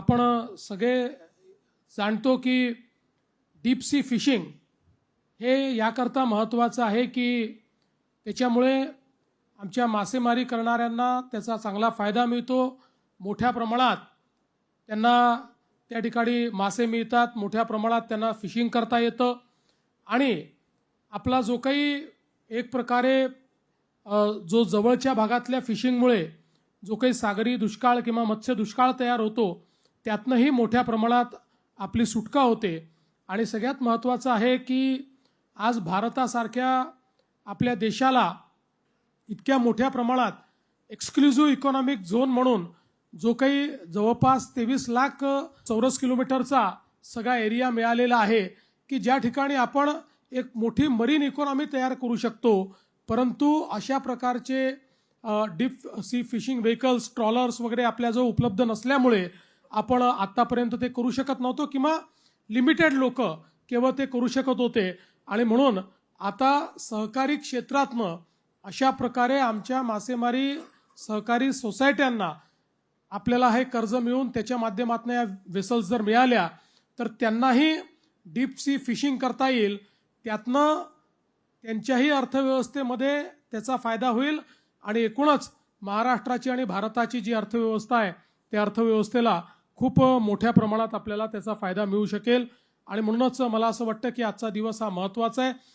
आपण सगळे जाणतो की डीप सी फिशिंग हे याकरता महत्त्वाचं आहे की त्याच्यामुळे आमच्या मासेमारी करणाऱ्यांना त्याचा चांगला फायदा मिळतो. मोठ्या प्रमाणात त्यांना त्या ठिकाणी मासे मिळतात. मोठ्या प्रमाणात त्यांना फिशिंग करता येतं. आणि आपला जो काही एक प्रकारे जो जवळच्या भागातल्या फिशिंगमुळे जो काही सागरी दुष्काळ किंवा मत्स्य दुष्काळ तयार होतो त्यातनंही मोठ्या प्रमाणात आपली सुटका होते. आणि सगळ्यात महत्त्वाचं आहे की आज भारतासारख्या आपल्या देशाला इतक्या मोठ्या प्रमाणात एक्सक्लुझिव्ह इकॉनॉमिक झोन म्हणून जो काही जवळपास तेवीस लाख चौरस किलोमीटरचा सगळा एरिया मिळालेला आहे की ज्या ठिकाणी आपण एक मोठी मरीन इकॉनॉमी तयार करू शकतो. परंतु अशा प्रकारचे deep sea fishing vehicles trawlers वगैरे आपल्याजवळ उपलब्ध नसल्यामुळे आपण आत्तापर्यंत ते करू शकत नव्हतो किंवा लिमिटेड लोक केवळ ते करू शकत होते. आणि म्हणून आता सहकारी क्षेत्रातनं अशा प्रकारे आमच्या मासेमारी सहकारी सोसायट्यांना आपल्याला हे कर्ज मिळून त्याच्या माध्यमातून या वेसल्स जर मिळाल्या तर त्यांनाही डीप सी फिशिंग करता येईल. त्यातनं त्यांच्याही अर्थव्यवस्थेमध्ये त्याचा फायदा होईल. आणि एकूणच महाराष्ट्राची आणि भारताची जी अर्थव्यवस्था आहे त्या अर्थव्यवस्थेला खूप मोठ्या प्रमाणात आपल्याला त्याचा फायदा मिळू शकेल. आणि म्हणूनच मला असं वाटतं की आजचा दिवस हा महत्त्वाचा आहे.